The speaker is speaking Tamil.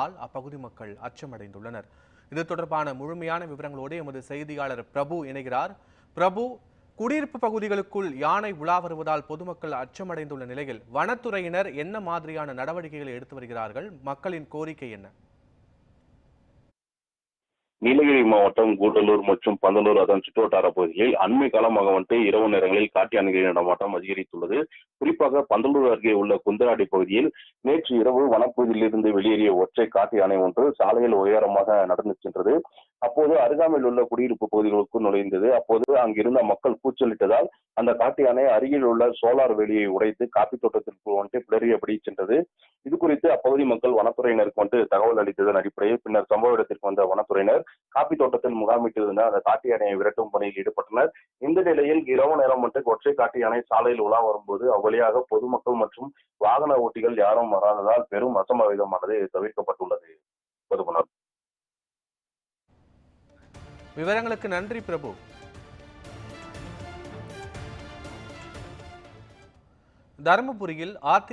ஆல் அப்பகுதி மக்கள் அச்சமடைந்துள்ளனர். இது தொடர்பான முழுமையான விவரங்களோடு எமது செய்தியாளர் பிரபு இணைகிறார். பிரபு குடியிருப்பு பகுதிகளுக்குள் யானை உலா வருவதால் பொதுமக்கள் அச்சமடைந்துள்ள நிலையில் வனத்துறையினர் என்ன மாதிரியான நடவடிக்கைகளை எடுத்து வருகிறார்கள்? மக்களின் கோரிக்கை என்ன? நீலகிரி மாவட்டம் கூடலூர் மற்றும் பந்தலூர் அதன் சுற்றுவட்டார பகுதிகளில் அண்மை காலமாக வந்துட்டு இரவு நேரங்களில் காட்டு யானைகளின் நடமாட்டம் அதிகரித்துள்ளது. குறிப்பாக பந்தலூர் அருகே உள்ள குந்தராடி பகுதியில் நேற்று இரவு வனப்பகுதியிலிருந்து வெளியேறிய ஒற்றை காட்டு யானை ஒன்று சாலையில் உயரமாக நடந்து சென்றது. அப்போது அருகாமையில் உள்ள குடியிருப்பு பகுதிகளுக்கு நுழைந்தது. அப்போது அங்கிருந்த மக்கள் கூச்சலிட்டதால் அந்த காட்டு யானை அருகில் உள்ள சோலார் வேலியை உடைத்து காப்பி தோட்டத்திற்கு வந்துட்டு பிளறியபடி சென்றது. இது குறித்து அப்பகுதி மக்கள் வனத்துறையினருக்கு வந்து தகவல் அளித்ததன் அடிப்படையில் பின்னர் சம்பவ இடத்திற்கு வந்த வனத்துறையினர் காப்பி தோட்டத்தில் முகாமிட்டிருந்த அந்த காட்டு யானையை விரட்டும் பணியில் ஈடுபட்டனர். இந்த நிலையில் இரவு நேரம் மட்டும் ஒற்றை காட்டு யானை சாலையில் உலா வரும்போது அவ்வழியாக பொதுமக்கள் மற்றும் வாகன ஓட்டிகள் யாரும் வராததால் பெரும் அசம்பாவிதமானது தவிர்க்கப்பட்டுள்ளது. பொதுமக்கள் விவரங்களுக்கு நன்றி பிரபு. தருமபுரியில் அதி